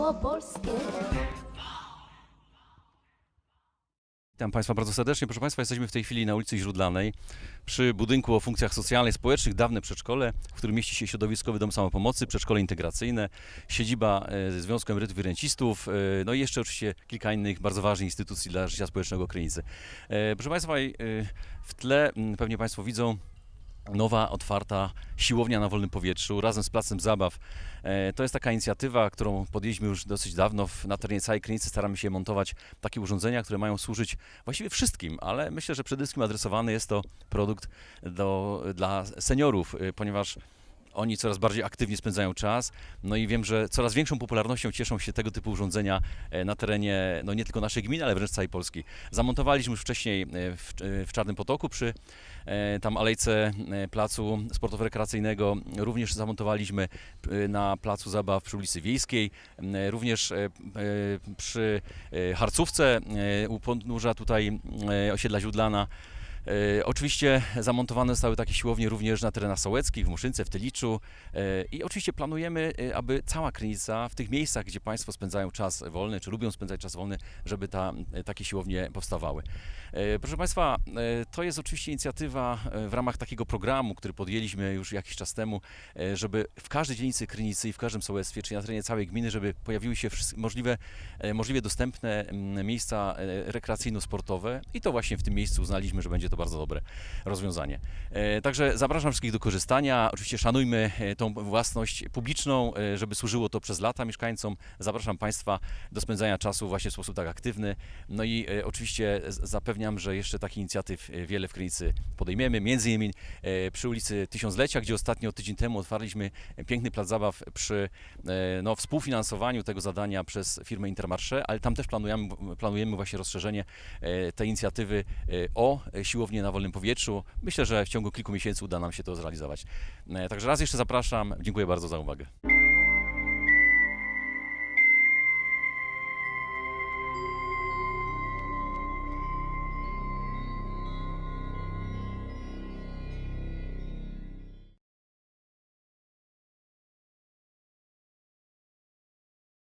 małopolskie. Witam Państwa bardzo serdecznie. Proszę Państwa, jesteśmy w tej chwili na ulicy Źródlanej przy budynku o funkcjach socjalnych, społecznych, dawne przedszkole, w którym mieści się środowiskowy dom samopomocy, przedszkole integracyjne, siedziba e, Związku Emerytów i Rencistów, e, no i jeszcze oczywiście kilka innych bardzo ważnych instytucji dla życia społecznego Krynicy. E, Proszę Państwa, w tle m, pewnie Państwo widzą nowa, otwarta siłownia na wolnym powietrzu razem z Placem Zabaw. E, To jest taka inicjatywa, którą podjęliśmy już dosyć dawno. Na terenie całej Krynicy staramy się montować takie urządzenia, które mają służyć właściwie wszystkim, ale myślę, że przede wszystkim adresowany jest to produkt do, dla seniorów, y, ponieważ oni coraz bardziej aktywnie spędzają czas, no i wiem, że coraz większą popularnością cieszą się tego typu urządzenia e, na terenie no nie tylko naszej gminy, ale wręcz całej Polski. Zamontowaliśmy już wcześniej e, w, e, w Czarnym Potoku przy tam alejce placu sportowo-rekreacyjnego. Również zamontowaliśmy na placu zabaw przy ulicy Wiejskiej, również przy Harcówce u podnóża tutaj osiedla Źródlana. E, Oczywiście zamontowane zostały takie siłownie również na terenach sołeckich, w Muszynce, w Tyliczu e, i oczywiście planujemy, e, aby cała Krynica w tych miejscach, gdzie Państwo spędzają czas wolny, czy lubią spędzać czas wolny, żeby ta, takie siłownie powstawały. Proszę Państwa, to jest oczywiście inicjatywa w ramach takiego programu, który podjęliśmy już jakiś czas temu, żeby w każdej dzielnicy Krynicy i w każdym sołectwie, czy na terenie całej gminy, żeby pojawiły się możliwe, możliwie dostępne mm, miejsca rekreacyjno-sportowe i to właśnie w tym miejscu uznaliśmy, że będzie to bardzo dobre rozwiązanie. E, Także zapraszam wszystkich do korzystania. Oczywiście szanujmy e, tą własność publiczną, e, żeby służyło to przez lata mieszkańcom. Zapraszam Państwa do spędzania czasu właśnie w sposób tak aktywny. No i oczywiście zapewniam, że jeszcze takich inicjatyw wiele w Krynicy podejmiemy. Między innymi przy ulicy Tysiąclecia, gdzie ostatnio tydzień temu otwarliśmy piękny plac zabaw przy no, współfinansowaniu tego zadania przez firmę Intermarché, ale tam też planujemy, planujemy właśnie rozszerzenie tej inicjatywy o siłownię na wolnym powietrzu. Myślę, że w ciągu kilku miesięcy uda nam się to zrealizować. E, Także raz jeszcze zapraszam. Dziękuję bardzo za uwagę.